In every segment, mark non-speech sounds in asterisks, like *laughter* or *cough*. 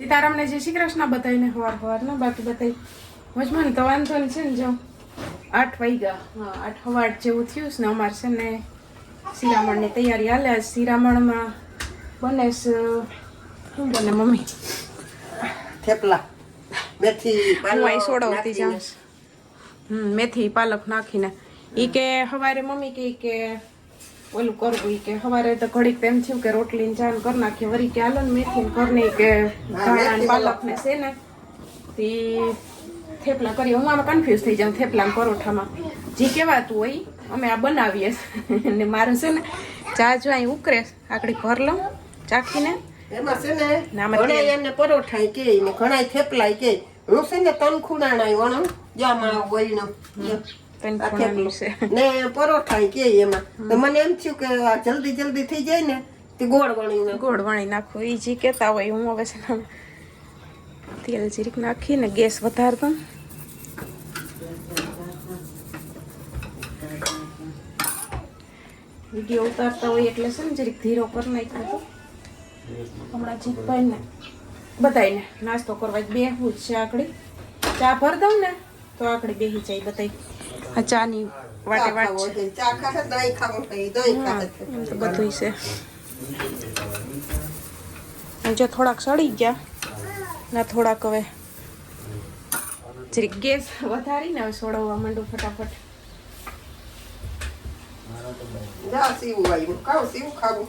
સીતારામને જે શ્રી કૃષ્ણ બતાવીને હવાર હવારના બાકી બતાવી મજમાન તો વાંધો ને છે ને જો. આઠ વાગ્યા હા આઠ હવા આઠ જેવું થયું છે ને અમારે છે ને શિરામણની તૈયારી હાલે. શિરામણમાં બને શું બને મમ્મી? થેપલા. મેથી હું સોડવતી જાઉં મેથી પાલક નાખીને. ઈ કે હવારે મમ્મી કે કે ઓલું કરવું કે સવારે તો ઘડીક તેમ થયું કે રોટલી ને ચાન કરી નાખીએ. વરી કે આલન મેથી ઘરની કે પાલક ને છે ને તે થેપલા કરી હું આમાં કન્ફ્યુઝ થઈ જાઉં થેપલા પરોઠામાં. જે કહેવાતું હોય અમે આ બનાવીએ. ને મારું છે ને ચા જો અહીં ઉકરે. આકડી ભર લઉં ચાખીને. એમાં છે ને ઘણા એમને પરોઠા કે ઘણા થેપલા કે. હું છે ને તન ખૂણાના વણું જામાં છે. ને પરોઠા કે એમાં. તો મને એમ થયું કે આ જલ્દી જલ્દી થઈ જાય ને તે ગોળ વણી ગોળ વણી નાખો. એ જે કહેતા હોય હું હવે છે તેલ જીરીક નાખીને ગેસ વધારતો. વીડિયો ઉતારતા હોય એટલે છે ને જરીક ધીરો કરી નાખ્યો તો. હમણાં જીતભાઈ ને બધાને નાસ્તો કરવા બેહવું જ છે આકડી. ચા ભર દઉં ને તો આકડી બેહી જાય બધાય. ચાની વાટે વાટ છે. ચા ખાશે દહીં ખાવું દહીં હા, ખાશે તો બધું છે. જો થોડાક સડી ગયા. ના થોડાક હવે જરીક ગેસ વધારીને હવે સોડવવા માંડું ફટાફટ. જા સીવું આવ્યું ખાવ સીવું ખાવું.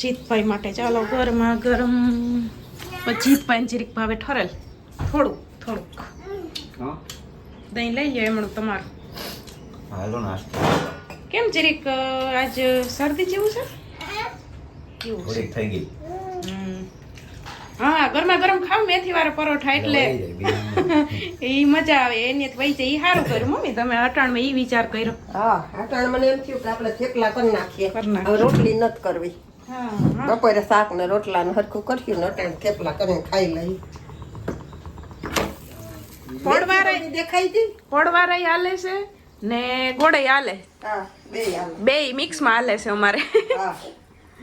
જીતભાઈ માટે ચાલો ગરમા ગરમ. જીતભાઈ જરીક ભાવે ઠરેલ. થોડુંક થોડુંક દહીં લઈ જાય એમણું તમારું. હાલો નાસ્તો. કેમ જરીક આજ શરદી જેવું છે? કેવું છે? થઈ ગઈ. હા ગરમા ગરમ ખાવ મેથી વાળા પરોઠા એટલે એ *laughs* મજા આવે એની તો વહી જાય એ સારું કર્યું મમ્મી તમે અટાણમાં ઈ વિચાર કર્યો. હા અટાણ મને એમ થયું કે આપણે થેપલા કરી નાખીએ. રોટલી નથી કરવી. બપોરે શાક ને રોટલા ને હરખું કર્યું ને અટાણ થેપલા કરીને ખાઈ લઈ ફળવારે દેખાઈ હતી ફળવારે હાલે છે ને ગોળે હાલે. બે આમ બે મિક્સમાં હાલે છે અમારે.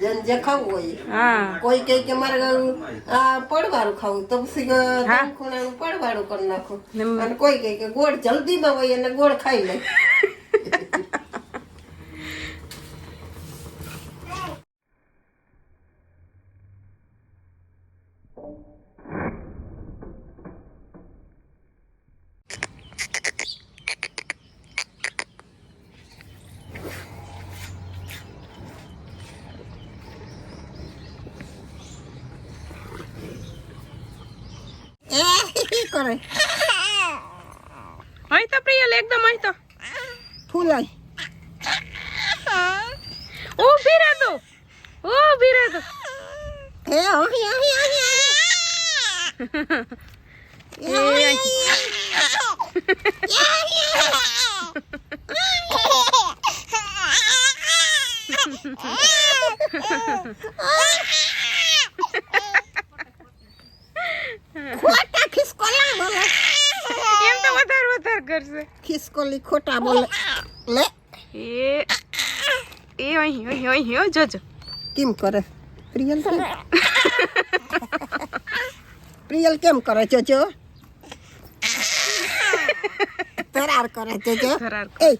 જેને જે ખાવું હોય. હા. કોઈ કહે કે મારે આ પડવાળું ખાવું તો પછી. પડવાળું કરી નાખું. અને કોઈ કહે કે ગોળ જલ્દીમાં હોય અને ગોળ ખાઈ લે કરે હોય તો પ્રિયલ એકદમ હોય તો ફૂલાય ઊભી રહે તું ઊભી રહે તું એ અહીં. ખોટા ખિસકોલા બોલે એમ તો વધારે વધારે કરશે. ખિસકોલી ખોટા બોલે. લે એ એ અહીં અહીં અહીં જોજો કેમ કરે. પ્રિયલ કેમ? *laughs* પ્રિયલ કેમ કરે જોજો *laughs* ફરાર કરે જોજો ધરાર એ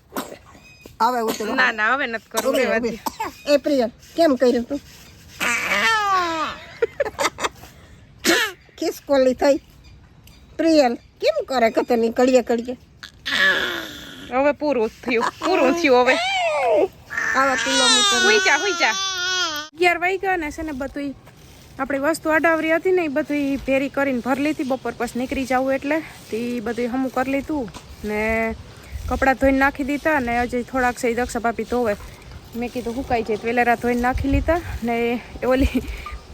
હવે ઉતરો. ના ના હવે નથી કરું. એ પ્રિયલ કેમ કર્યું તું? *laughs* ખિસકોલી થઈ. પ્રિયલ કેમ કરે કતની કળીએ કળીએ હવે પૂરું થયું પૂરું થયું હવે. આવા કિલોમીટર હુઈ જા હુઈ જા. અગિયાર વાગ્યા ને છે ને બધું આપણી વસ્તુ અડાવરી હતી ને એ બધું ભેરી કરીને ભરી લીધી. બપોર પછી નીકળી જવું એટલે તે બધું હમું કરી લીધું ને કપડાં ધોઈને નાખી દીધા ને હજી થોડાક છે દક્ષા ભાભી ધોવે. મેં કીધું હુકાઈ જાય તો વેલેરા ધોઈને નાખી લીધા ને એ ઓલી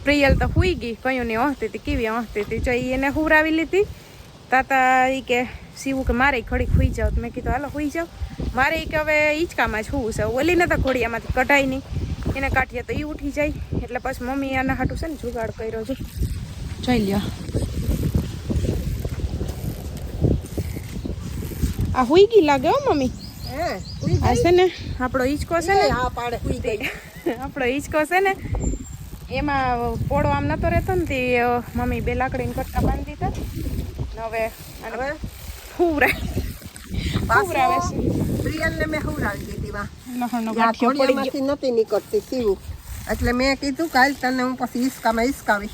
પ્રિયલ તો હુઈ ગઈ કયું ને હસતી હતી કેવી હસતી હતી જો એને હુરાવી લીધી. તાતા એ કે સીવું કે મારે ઘડી ખુઈ જાવ મેં કીધું, હાલો હુઈ જાવ મારે એ કે હવે હિંચકામાં જ હું છે. ઓલીને તો ઘોડિયામાંથી કઢાઈ નહીં એને કાઢીએ તો એ ઉઠી જાય. એટલે પછી મમ્મી આના હાટું છે ને જુગાડ કર્યો છે. જોઈ લ્યો. આ હુઈ ગઈ લાગે હો મમ્મી. હે આ છે ને આપણો હિંચકો છે ને. આ પાડે ઉઈ ગઈ. *laughs* આપણો હિંચકો છે ને એમાં પોળો આમ નતો રહેતો ને તે મમ્મી બે લાકડીને કટકા બાંધી દીધા. હવે આને ફૂવરાય ફૂવરાવે છે. પ્રિયલને મેં હુરાવી નથી નીકળતી સીવું એટલે મેં કીધું કાલ તને હું પછી હિસકામાં હિસકાવી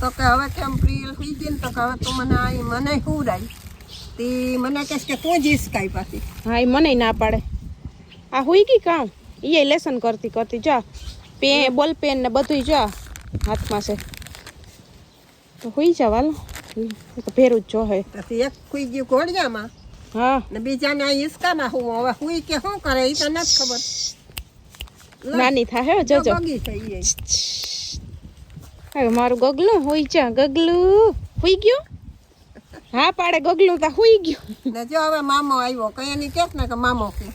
તો કે હવે કેમ પ્રિયલ સુઈ ગઈ ને તો કે હવે તું મને આ મને શું રાઈ તે મને કહેશ કે તું જ હિસકાઈ પાછી. હા એ મને ના પાડે. આ હુઈ ગઈ કામ? એ લેસન કરતી કરતી. જા. પે બોલ પેન ને બધું જા. હાથમાં છે. તો હુઈ જા વાલો. તો ભેરું જ જો હે. પછી એક સુઈ ગયું ઘોડિયામાં. હા. ને બીજાને આ હિસકામાં હું હવે હુઈ કે શું કરે એ તો નથી ખબર. નાની થાય હો જોજો. થઈ હવે મારું ગગલું હુઈ જા ગગલું. હુઈ ગયો? હા પાડે ગગલું તા હુઈ ગયું. ને જો હવે મામો આવ્યો કઈ એની કે ને કે મામો કે.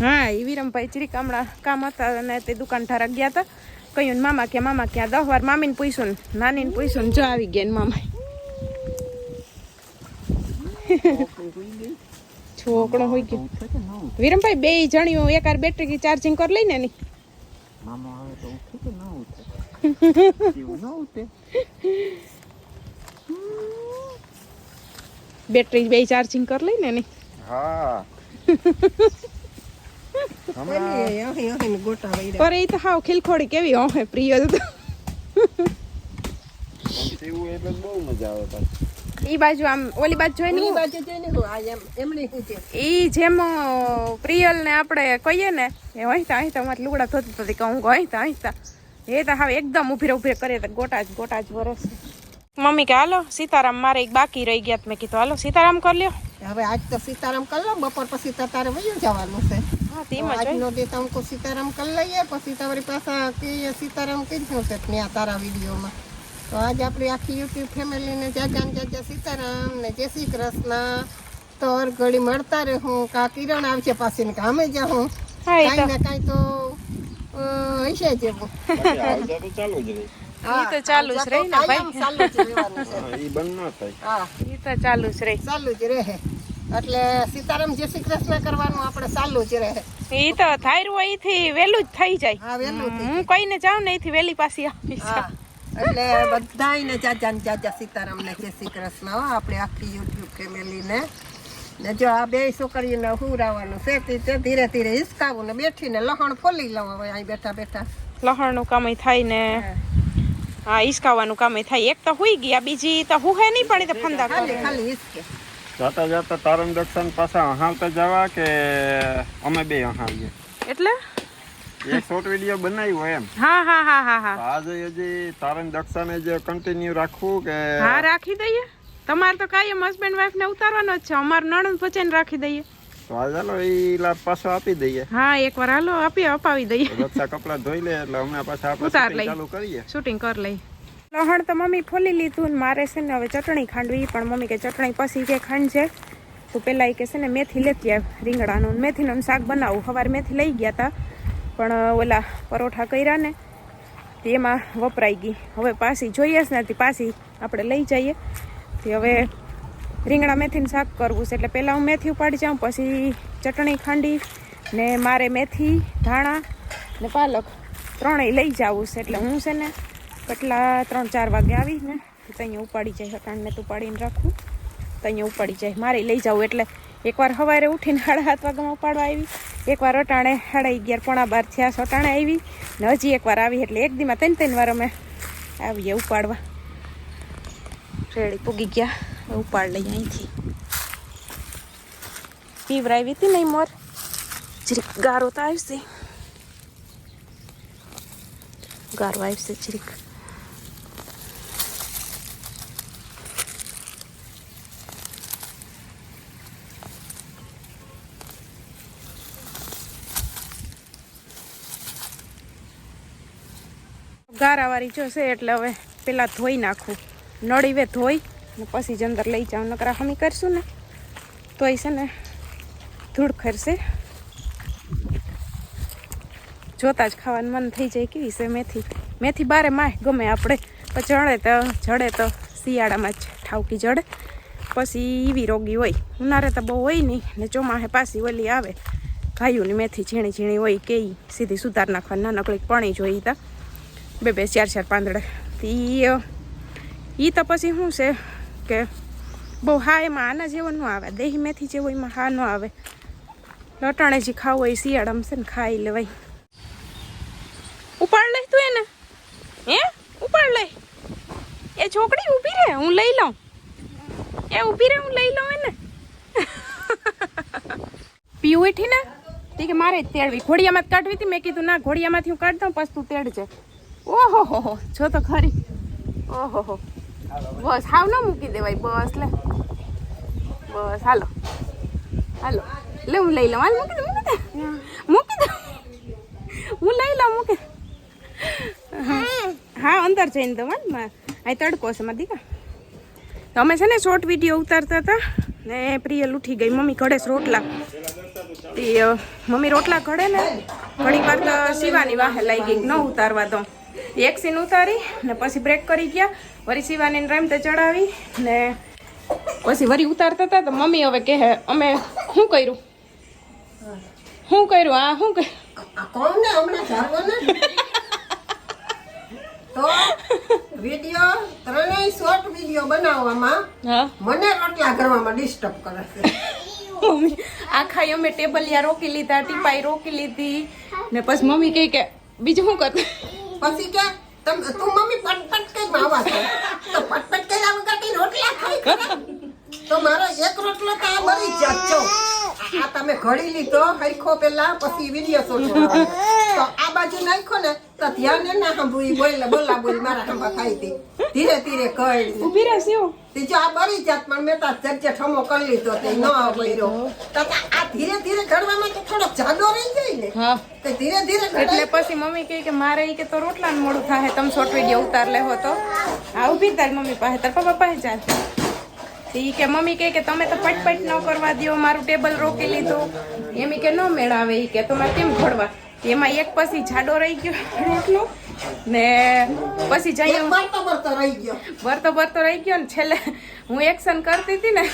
હા એ વિરમભાઈ ચીરી કામડા કામ હતા અને તે દુકાન ઠારા ગયા હતા. કહ્યું ને મામા કે મામા ક્યાં દસ વાર મામીને પૂછ્યું ને નાનીને પૂછ્યું જો આવી ગયા ને મામા છોકરો હોય ગયો. વિરમભાઈ બે જણ્યું એકાર બેટરી ચાર્જિંગ કરી લઈને ની. મામા આવે તો ઉઠે કે ના ઉઠે? *laughs* ના ઉઠે? બેટરી બે ચાર્જિંગ કરી લઈને ની. હા. પર એ તો હાવ ખીલખોડી કેવી ઓહે પ્રિય તો. એવું એટલે બહુ મજા આવે ઈ બાજુ આમ ઓલી બાજુ જોઈને હું? બાજુ જોઈને હું આ એમ એમની હું ઈ જેમ પ્રિયલ ને આપણે કહીએ ને એ વહીતા અહીં મારી લુગડા ધોતી ધોતી કહું વહીતા અહીંતા એ તો હવે એકદમ ઊભી ઊભી કરે તો ગોટા જ ગોટા જ વરસ. મમ્મી કે હાલો સીતારામ મારે એક બાકી રહી ગયા મેં કીધું હાલો સીતારામ કરી લ્યો. હવે આજ તો સીતારામ કરી લો બપોર પછી તો તારે વયું જવાનું છે. આજનો દે તો સીતારામ કરી લઈએ પછી તમારી પાસે સીતારામ કરીશું છે? ત્યાં તારા વિડીયોમાં. તો આજ આપણી આખી યુટ્યુબ ફેમિલીને જાજા ને જાજા સીતારામ ને જય શ્રી કૃષ્ણ. તો હર ઘડી મળતા રહું. કા કિરણ આવશે પાછી ને કામે જાઉં હા? કાંઈ તો. ને કાંઈ તો હશે ચાલુ જ રહી તો ચાલુ જ રહે ને ભાઈ. ચાલુ જ રહેવાનું છે. હા એ બંધ ના થાય. હા. ઈ તો ચાલુ જ રહે. ચાલુ જ રહે. એટલે સીતારામ જય શ્રી કૃષ્ણ કરવાનું આપણે ચાલુ જ રહે. ઈ તો થાયરું હોય ઈથી વહેલું જ થઈ જાય. હા કઈને જાઉં ને એથી વહેલી પાછી આવી એટલે બધાને જાજા ને જાજા સીતારામને જય શ્રી કૃષ્ણ. આપણે આખી યુટ્યુબ ફેમિલીને. ને જો આ બે છોકરીઓને હુરાવાનું છે તે ધીરે ધીરે હિસકાવું ને બેઠીને લહણ ફોલી લઉં હવે અહીં બેઠા બેઠા. લહણનું કામ થાય ને હા. હિસકાવાનું કામ થાય. એક તો હુઈ ગયા બીજી તો હુહે નહીં પણ ઈ તો ફંદા ખાલી કરે. ખાલી હિસકે. જાતા જાતા તારણ દર્શન પાછા હાલતા જવા કે અમે બે હાલીએ એટલે? એક શોર્ટ વિડિયો બનાવ્યો એમ. હા હા હા હા હા. આજે હજી તારણ દક્ષાને જે કન્ટિન્યુ રાખવું કે હા રાખી દઈએ. તમારે તો કાયમ હસબન્ડ વાઈફ ને ઉતારવાનો જ છે. અમારે નણંદ પચાઈને રાખી દઈએ. તો આ ચાલો એ લાભ પાછો આપી દઈએ. હા એકવાર હાલો આપી અપાવી દઈએ. રક્ષા કપડા ધોઈ લે એટલે હમણાં પાછા આપણે ઉતાર લઈ. ચાલુ કરીએ. શૂટિંગ કર લઈ લહણ તો મમ્મી ફોલી લીધું ને મારે છે ને હવે ચટણી ખાંડવી પણ મમ્મી કે ચટણી પછી કે ખાંડ છે તો પેલા એ કે છે ને મેથી લેતી આવ રીંગણાનું મેથીનું શાક બનાવું. સવારે મેથી લઈ ગયા હતા પણ ઓલા પરોઠા કર્યા ને તેમાં વપરાઈ ગઈ. હવે પાસી જોઈએ જ નથી પાસી આપણે લઈ જઈએ. તે હવે રીંગણા મેથીનું શાક કરવું છે, એટલે પહેલાં હું મેથી ઉપાડી જાઉં, પછી ચટણી, ખાંડી ને મારે મેથી, ધાણા ને પાલક ત્રણેય લઈ જવું છે. એટલે હું છે ને, કેટલા ત્રણ ચાર વાગે આવીને, તો અહીંયા ઉપાડી જાય. હકાણને તો ઉપાડીને રાખું. તો અહીંયા ઉપાડી જાય. મારે લઈ જવું, એટલે એકવાર સવારે ઉઠીને સાડા સાત વાગ્યામાં ઉપાડવા આવી. એકવાર અટાણે સાડા અગિયાર, પોણા બાર થયા અટાણે આવી. ને હજી એકવાર આવી, એટલે એક દીમાં ત્રણ ત્રણ વાર અમે આવીએ ઉપાડવા. રેડી પૂગી ગયા. ઉપાડ લઈએ અહીંથી. પીવરાવી હતી નહીં મોર? જરીક ગારો તો આવશે. ગારો આવશે જરીક. ગારાવાળી જોશે એટલે હવે પેલા ધોઈ નાખું. નળીવે ધોઈ ને પછી જ અંદર લઈ જાઉં, નકરા હમી કરશું ને. તોય છે ને ધૂળ ખરશે. જોતા જ ખાવાનું મન થઈ જાય કેવી છે મેથી. મેથી બારે માય ગમે આપણે. પણ જડે તો જડે તો શિયાળામાં જ ઠાવકી જડે પછી એવી રોગી હોય. ઉનાળે તો બહુ હોય નહીં, ને ચોમાસે પાછી ઓલી આવે. ગાયુંની મેથી ઝીણી ઝીણી હોય કે સીધી સુધાર નાખવાની, નાનકડી પણી જોઈ તા. બે બે ચાર ચાર પાંદડા તી એ તો પછી શું છે કે બહુ હા એમાં આના જેવો ન આવે દેહી મેથી જેવો એમાં હા ન આવે લટાણે જે ખાવું હોય એ શિયાળામાં છે ને ખાઈ લેવાય ઉપાડ લઈ તું એને હે ઉપાડ લઈ એ છોકરી ઊભી રહે હું લઈ લઉં એ ઊભી રહે હું લઈ લઉં એને પીવું ઉઠી ને કે મારે તેડવી ઘોડિયામાં કાઢવી હતી મેં કીધું ના ઘોડિયામાંથી હું કાઢ દઉં પછી તું તેડજે ઓહો હો હો જો તો ખરી. ઓહો હો બસ હાવ ન મૂકી દેવાય, બસ લે. બસ, હાલો. હાલો. લે, હું લઈ લઉં. હાલ, મૂકી દે મૂકી દે. મૂકી દે. હું લઈ લઉં, મૂકી. હા, અંદર જઈને તો વાન આ તડકો છે, મારા દીકા તો અમે છે ને શોર્ટ વીડિયો ઉતારતા હતા ને પ્રિયલ ઉઠી ગઈ. મમ્મી ઘડે છે રોટલા. મમ્મી રોટલા ઘડે ને ઘણી વાર તો સીવાની વાહે લઈ ગઈ ન ઉતારવા દો એક સીન ઉતારી ને પછી બ્રેક કરી ગયા. વળી શિવાની રેમતે ચડાવી ને પછી વળી ઉતારતા હતા તો મમ્મી હવે કહે અમે શું કર્યું? શું કર્યું? આ શું કર્યું? તો વીડિયો ત્રણેય શોર્ટ વીડિયો બનાવવામાં મને રોટલા કરવામાં ડિસ્ટર્બ કરે છે. આખા અમે ટેબલિયા રોકી લીધા ટીપાઈ રોકી લીધી ને પછી મમ્મી કહે કે બીજું શું કર પછી કે તું મમ્મી પટપટ કઈ માવા છો તો પટપટ કર્યા વગર કઈ રોટલા ખાઈ ખરા? તો મારો એક રોટલો તો આ મરી જાચો આ તમે ઘડી લીધો હરખો પેલા પછી વીડિયો શૂટ તો આ બાજુ નાખો ને તો ધ્યાન ના સાંભળી બોલે બોલા બોલ મારા સાંભા ખાઈ હતી ધીરે ધીરે કઈ ઊભી રહે શિવ આ બળી જાત પણ મેં તાર જજ્જે ઠમો કરી લીધો તે ન બળ્યો તો આ ધીરે ધીરે ઘડવામાં તો થોડોક જાડો રહી જાય ને હા. તો ધીરે ધીરે એટલે પછી મમ્મી કહે કે મારે કે તો રોટલાનું મોડું થાય તમે શોર્ટ વીડિયો ઉતાર લેવો તો. આ ઊભી તાર મમ્મી પાસે તાર પપ્પા પાસે તો ઈ કે મમ્મી કહે કે તમે તો પટપટ ન કરવા દ્યો મારું ટેબલ રોકી લીધું. એમ કે ન મેળાવે. ઈ કે તમારે કેમ ઘડવા એમાં એક પછી જાડો રહી ગયો રોટલો ને પછી જઈએ ભરતો બળતો રહી ગયો. રહી ને છેલ્લે હું એક્શન કરતી હતી ને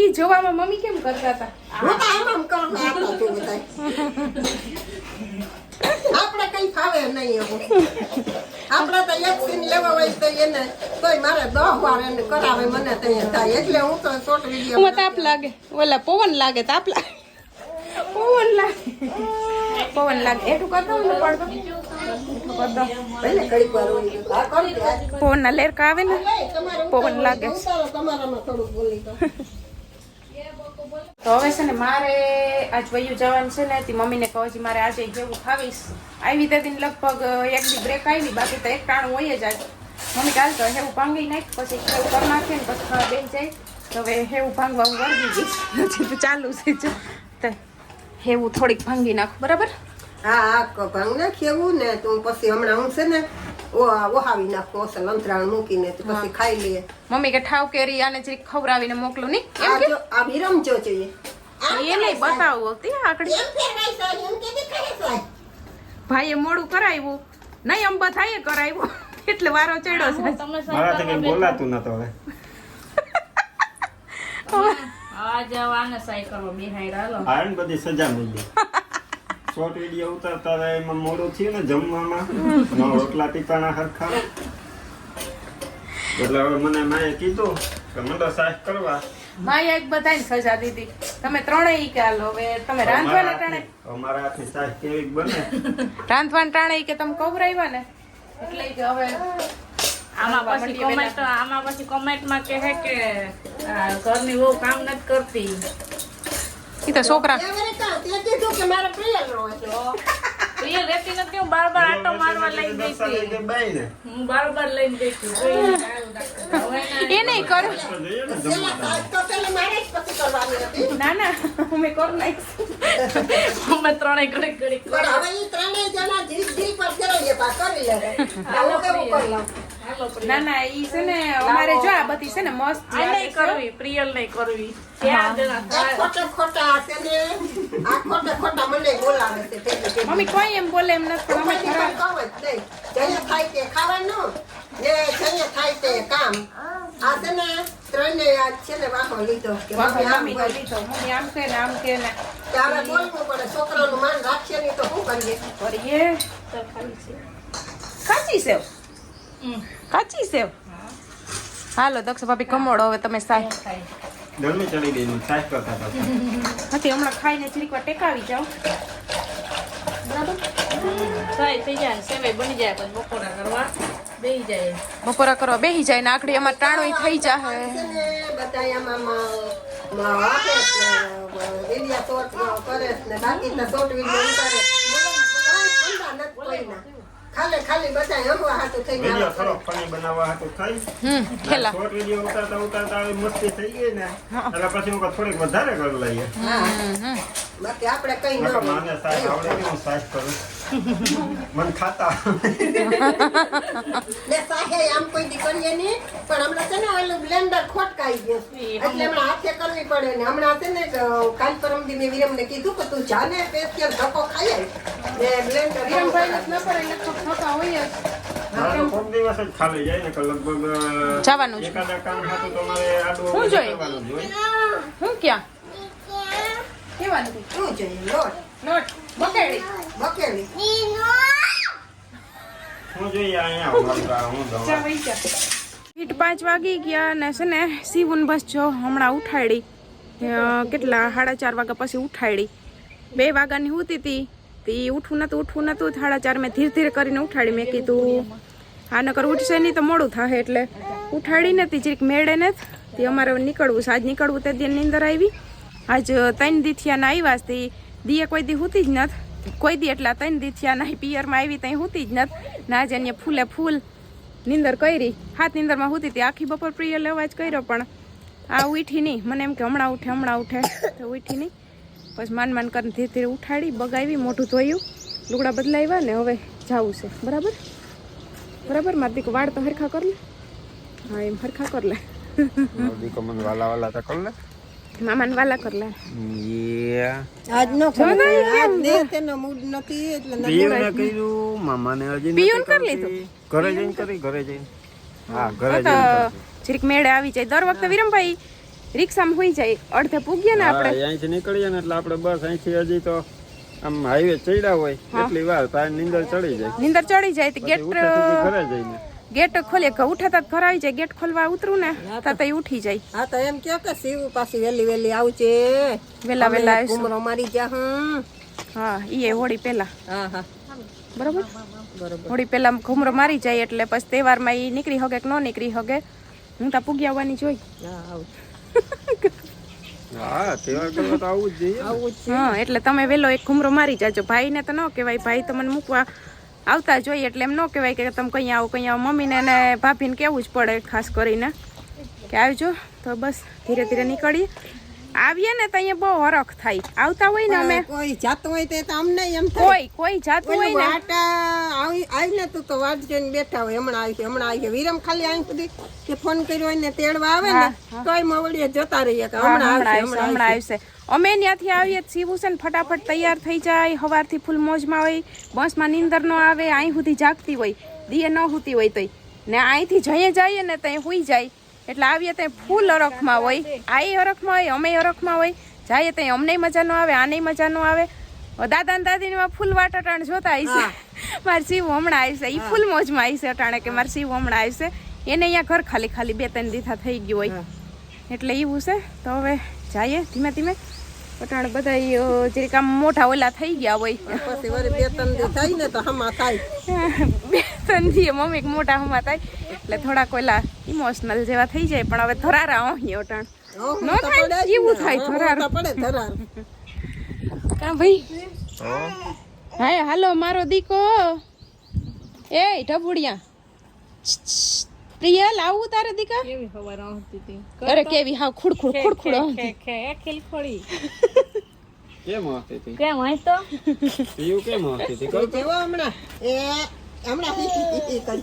ઈ જોવામાં મમ્મી કેમ કરતા હતા? કઈ ફાવે નહીં એવું. આપણે તો એક સીન લેવા હોય તો એને તોય મારે દહ વાર એને કરાવે મને તો થાય. એટલે હું તો શોર્ટ વીડિયો હું તાપ લાગે. ઓલા પવન લાગે તાપ લાગે. પવન લાગે. પવન લાગે. એટલું કરતો ને પડતો દે. પવનના લેરકા આવે ને? પવન લાગે. તમારામાં થોડુંક બોલી. તો હવે છે ને મારે આજ વયું જવાનું છે ને, તે મમ્મીને કહો છે મારે આજે જેવું ખાવીશ. આવી તે દિન લગભગ એક બી બ્રેક આવી, બાકી તો એક ટાણું હોય જ આજ. મમ્મી કાલ તો હેવું ભાંગી નાખ, પછી હેવું કરી નાખે ને પછી ખાવા બેસી જાય. તો હવે હેવું ભાંગવા હું વળગી જઈશ હજી તો ચાલુ છે તો હેવું થોડીક ભાંગી નાખું, બરાબર? હા હા ભાંગ નાખ એવું ને, તું પછી હમણાં હું છે ને ઓહાવી નાખો હશે લંથરાણ મૂકીને તો પછી ખાઈ લઈએ. મમ્મી કે ઠાવ કેરી આને જરીક ખવડાવીને મોકલું નહીં એમ કે? આ વિરમજો જોઈએ એ. નહીં બતાવું હતી આકડી. ભાઈએ મોડું કરાવ્યું. નહીં અંબા થાય કરાવ્યું. એટલે વારો ચડ્યો છે. મારાથી કઈ બોલાતું નતો હવે. આ આને સાયકલ બિહાઈ હાલો. આણ બધી સજા મળી. શોર્ટ વીડિયો ઉતારતા હતા એમાં મોડું થયું ને જમવામાં. રોટલા ટીપાણા હરખા. એટલે હવે મને માએ કીધું કે મંડો સાફ કરવા. માએ એક બધાને સજા દીધી. તમે ત્રણેય ઈ કે હાલો હવે તમે રાંધવાના ટાણે? અમારા હાથની સાફ કેવી બને? રાંધવાના ટાણે કે તમે કવરાવ્યા ને? એટલે કે હવે આમાં પછી કોમેન્ટ આમાં પછી કોમેન્ટમાં કહે કે ઘરની બહુ કામ નથી કરતી. તો છોકરા એ તે મારે પ્રિયલ રહેતી નથી હું બાર બાર આટો મારવા લઈ ગઈ હતી હું બાર બાર લઈને ગઈ હતી એ નહીં કરું ને. ના ના અમે કરી નાખીશું અમે ત્રણેય ઘડીક ઘડીક હવે ત્રણેય જણા જીભ જીભ પર કરી લે. કરી લઉં? ના ના ઈ છે ને અમારે જો આ બધી છે ને મસ્ત આ નહીં કરવી પ્રિયલ નહીં કરવી. મમ્મી કોઈ એમ બોલે એમ નથી મમ્મી ખાવાનું ને જઈએ થાય તે કામ. આ છે ને ત્રણેય આજ છે ને વાહો લીધો કે આમ લીધો. મમ્મી આમ કે ને આમ કે ને. બોલવું પડે છોકરાનું માન રાખશે નહીં તો શું કરીએ? કરીએ. ખાલી છે. સેવ. કાચી સેવ હાલો દક્ષ ભાભી કમોડો હવે તમે સાય ગરમી ચડી ગઈ ને કરતા હતી હમણાં ખાઈને જરીક વાર ટેકાવી જાઓ. બરાબર થઈ જાય ને બની જાય પછી બપોરા કરવા બેસી જાય. બપોરા કરવા બેહી જાય ને આખડી અમાર ટાણોય થઈ જાય કરે છે ખાલી ખાલી બધા હમવા હાટું થઈને વીડિયો. થોડો ફની બનાવવા હતું થઈ હમ ખેલા શોર્ટ વીડિયો ઉતારતા ઉતારતા આવી મસ્તી થઈ ગઈ ને. એટલે પછી હું થોડીક વધારે કરી લઈએ. હમ હમ. બાકી આપણે કઈ ન માને સાહેબ આવડે હું સાહેબ કરું. મન ખાતા ને સાહે આમ કોઈ દી કરીએ નહીં પણ હમણાં છે ને ઓલું બ્લેન્ડર ખોટકાઈ ગયું. એટલે હમણાં હાથે કરવી પડે ને. હમણાં છે ને કાલ પરમ દી મેં વિરમને કીધું કે તું જાને સ્પેશિયલ ધક્કો ખાઈ આય. ને બ્લેન્ડર વિરમભાઈને જ. ન પડે લગભગ થતા હોય જવાનું શું જોઈએ? હું ક્યાં? કેવાનું? શું જોઈએ? લોટ નોટ બકેડી બકેલી હું જોઈએ અહીંયા હું દવા. હીટ પાંચ વાગી ગયા ને છે ને સીવું બસ જો હમણાં ઉઠાડી. કેટલા સાડા ચાર વાગ્યા પછી ઉઠાડી. બે વાગ્યાની ઉતી હતી તે. ઉઠવું નતું ઉઠવું નતું. સાડા ચાર મેં ધીરે ધીરે કરીને ઉઠાડી. મેં કીધું આ નકર ઉઠશે નહીં તો મોડું થશે એટલે ઉઠાડી નથી જરીક મેળે ને તે અમારે નીકળવું છે. આજ નીકળવું તે દી નીંદર આવી. આજ ત્રણ દીથિયાના આવ્યા તે. દીએ કોઈ દી હુતી જ નથી. કોઈ દી એટલા ત્રણ દીથિયાના પિયરમાં આવી ત્યાં હુતી જ નથી. ના જ અહીંયા ફૂલે ફૂલ નીંદર કરી. હાથ નીંદરમાં હુતી હતી. આખી બપોર પ્રિય લેવા જ કર્યો પણ આ ઉઠી નહીં. મને એમ કે હમણાં ઉઠે હમણાં ઉઠે. તો ઉઠી નહીં. પછી માન માન કરીને ધીરે ધીરે ઉઠાડી બગાવી મોઢું ધોયું. લુગડા બદલાવ્યા ને હવે જવું છે. બરાબર? બરાબર? મારી દીકરો વાળ તો હરખા કર લે. હા, એમ હરખા કર લે. મને વાલા વાલા તો કર લે. મામાને વાલા કરલા લે આજ નો આજ દે તેનો મૂડ નથી એટલે પીયુને કર્યું મામાને હજી નથી કરી લીધું? ઘરે જઈને કરી ઘરે જઈને. હા ઘરે જઈને જરીક મેળે આવી જાય. દર વખતે વિરમભાઈ રિક્ષામાં હોઈ જાય. અડધે પૂગ્યા ને આપણે. અહીંથી નીકળીએ ને એટલે આપણે બસ અહીંથી હજી તો આમ હાઈવે ચડ્યા હોય. એટલી વાર તાર નીંદર ચડી જાય. નીંદર ચડી જાય તો ગેટ ઘરે જઈને. ગેટ ખોલે કે ઉઠાતા જ ઘર આવી જાય ગેટ ખોલવા ઉતરું ને તો. ઉઠી જાય. હા તો એમ કે કે શિવ પાછી વેલી વેલી આવજે. વેલા વેલા ઘૂમરો મારી જા હું હા ઈ હોળી પેલા હા હા. બરોબર? બરોબર. હોળી પેલા ઘુમરો મારી જાય એટલે પછી તહેવારમાં ઈ નીકળી હગે કે ન નીકળી હગે હું તા પૂગી આવવાની જોઈ. હા તહેવાર ને. એટલે તમે વેલો એક ઘુમરો મારી જાજો. ભાઈને તો ન કહેવાય ભાઈ તો મને મૂકવા આવતા જોઈએ એટલે એમ ન કહેવાય કે તમે કંઈ આવો કંઈ આવો. મમ્મીને અને ભાભીને કહેવું જ પડે ખાસ કરીને. કે આવજો. તો બસ, ધીરે ધીરે નીકળીએ. આવીએ ને તો અહીંયા બહુ હરખ થાય. આવતા હોય ને અમે. કોઈ જાતું હોય તો તો અમને એમ થાય. કોઈ કોઈ જાતું હોય ને. આટા આવી આવીને તું તો વાટ જોઈને બેઠા હોય. હમણાં આવી હમણાં આવી વિરમ ખાલી અહીં સુધી કે ફોન કર્યો હોય ને તેડવા આવે ને તોય મવડીએ જતા રહીએ કે હમણાં આવશે હમણાં આવશે. અમે ત્યાંથી આવીએ સીવું છે ને ફટાફટ તૈયાર થઈ જાય સવારથી ફૂલ મોજમાં હોય. બસમાં નીંદર ન આવે અહીં સુધી જાગતી હોય દીએ ન હોતી હોય તોય. ને અહીંથી જઈએ જઈએ ને ત્યાં હોઈ જાય. એટલે આવીએ ત્યાં ફૂલ અરખમાં હોય. આઈ અરખમાં હોય અમે અરખમાં હોય. જઈએ ત્યાં અમને મજા ન આવે આને મજા ન આવે. દાદા ને દાદીને ફૂલ વાટ અટાણે જોતા આવીશે મારે શિવ હમણાં આવશે એ ફૂલ મોજમાં આવશે અટાણે કે મારે શિવ હમણાં આવશે એને અહીંયા ઘર ખાલી ખાલી બે ત્રણ દીથા થઈ ગયું હોય. એટલે એવું છે. તો હવે જઈએ ધીમે ધીમે. પટાણ બધા જે કામ જરીક આમ મોટા ઓલા થઈ ગયા હોય. પછી વળી બે ત્રણ દી થાય ને તો હમા થાય. બે દી મમ્મી મોટા હમા થાય. એટલે થોડાક ઓલા ઇમોશનલ જેવા થઈ જાય પણ હવે ધરારા અહીં ઓટણ નો થાય? એવું થાય, ધરાર. પડે ધરાર. કા ભાઈ? હાય હાલો મારો દીકો. એ ઢબુડિયા. પ્રિયલ આવું તારે દીકા? કેવી ખબર આવતી હતી? અરે કેવી હા ખુડખુડ ખુડખુડ કે ખે ખેલ ખોડી કેમ આવતી હતી? કેમ હોય તો? પીયું કેમ આવતી હતી? એ જેવો હમણાં? એ હમણાં *laughs* વાર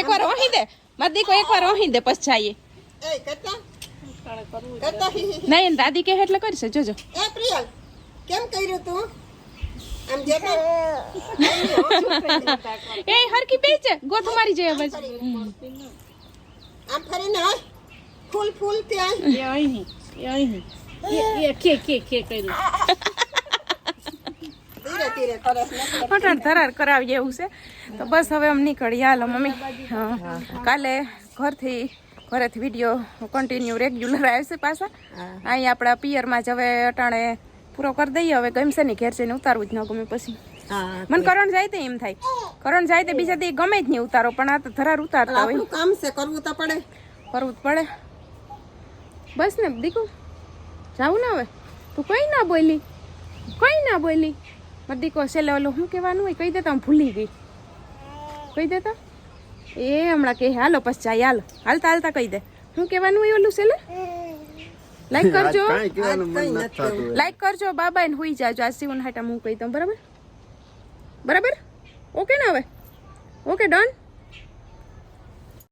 એકવાર ઓહી દે મારો દીકો એકવાર ઓહી દે પછી જઈએ. નહીં દાદી કહે એટલે કરશે. જોજો. એ પ્રિયલ કેમ કર્યું તું? એ હરકી છે. ગોથ મારી જાય બસ. આમ ફરીને ના ફૂલ ફૂલ ત્યાં. એ અહીં એ અહીં. એ કે કે ખે કર્યું. *laughs* ધરાર કરાવીએ એવું છે. તો બસ હવે આમ નીકળીએ. હાલો મમ્મી. કાલે ઘરથી ઘરેથી વીડિયો કન્ટિન્યુ રેગ્યુલર આવશે પાછા. અહીં આપણા પિયરમાં જ હવે અટાણે પૂરો કરી દઈએ. હવે ગમશે નહીં ઘેર જઈને ઉતારવું જ ન ગમે પછી. મને કરણ જાય તે એમ થાય. કરણ જાય તે બીજા દી ગમે જ નહીં ઉતારો પણ આ તો ધરાર ઉતારતા હોય. કામ છે કરવું તો પડે. કરવું જ પડે. બસ ને દીકુ જાવું ને હવે? તું કઈ ના બોલી. કઈ ના બોલી. દીકો છેલ્લે ઓલું શું કહેવાનું હોય? કહી દેતા હું ભૂલી ગઈ. કહી દેતા એ હમણાં કે હાલો પછી જાય હાલો. હાલતા હાલતા કહી દે. શું કહેવાનું હોય ઓલું છેલ્લે? લાઈક *laughs* કરજો. કાંઈ કહેવાનું મન નથી થતું. લાઈક કરજો બાબા એને હોઈ જાજો. આ સીવન હાટા હું કહી દઉં. બરાબર? બરાબર? ઓકે ને હવે? Okay done